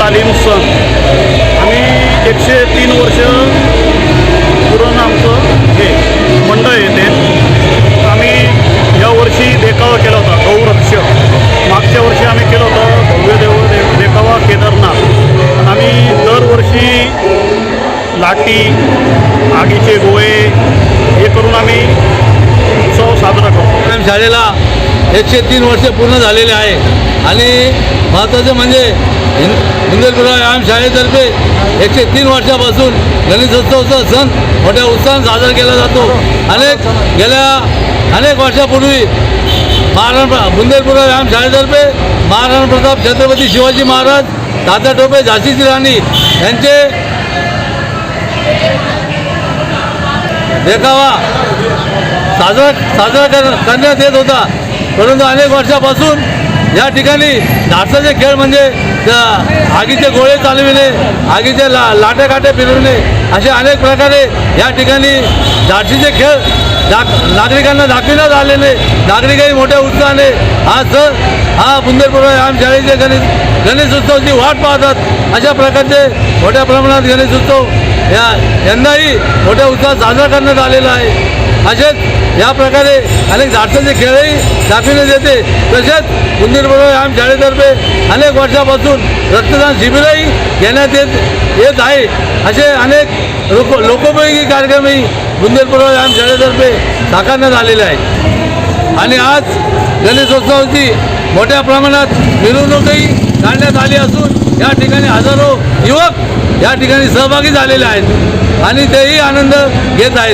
तालीम सण. आम्ही एकशे तीन वर्ष पुरण आमचं हे मंडळ येते आम्ही यावर्षी देखावा केला होता गौरक्ष. मागच्या वर्षी आम्ही केलं होतं भव्य देव देखावा केदारनाथ. आम्ही दरवर्षी लाटी आगीचे गोळे हे करून आम्ही उत्सव साजरा करतो. शाळेला एकशे तीन वर्ष पूर्ण झालेले आहे. आणि महत्त्वाचं म्हणजे हिंद हिंदलपुरा व्यायाम शाळेतर्फे एकशे तीन वर्षापासून गणेशोत्सवचा सण मोठ्या उत्साहात साजरा केला जातो. अनेक गेल्या अनेक वर्षापूर्वी महाराणा बुंदेलपुरा व्यायाम शाळेतर्फे महाराणा प्रताप छत्रपती शिवाजी महाराज दादा टोपे झाशीची राणी यांचे देखावा साजरा साजरा कर करण्यात येत होता. परंतु अनेक वर्षापासून या ठिकाणी धाडसाचे खेळ म्हणजे त्या आगीचे गोळे चालविणे आगीचे ला लाटेकाटे फिरविणे फिरवणे असे अनेक प्रकारे या ठिकाणी धाडसीचे खेळ दाख नागरिकांना दाखविण्यात आलेले नागरिकही मोठ्या उत्साहाने हा सण हा बुंदेलपूर आम शाळेचे गणेश गणेशोत्सवाची वाट पाहतात. अशा प्रकारचे मोठ्या प्रमाणात गणेशोत्सव या यंदाही मोठ्या उत्साहात साजरा करण्यात आलेला आहे. असेच या प्रकारे अनेक धाडसाचे खेळही दाखविण्यात येते. तसेच बुंदेलपूर व्यायाम शाळेतर्फे अनेक वर्षापासून रक्तदान शिबिरही घेण्यात येत येत आहे. असे अनेक लोक लोकोपयोगी कार्यक्रमही बुंदेलपूर व्यायाम शाळेतर्फे साकारण्यात आलेले आहेत. आणि आज गणेशोत्सवाची मोठ्या प्रमाणात मिरवणूकही काढण्यात आली असून या ठिकाणी हजारो युवक या ठिकाणी सहभागी झालेले आहेत आणि तेही आनंद घेत आहेत.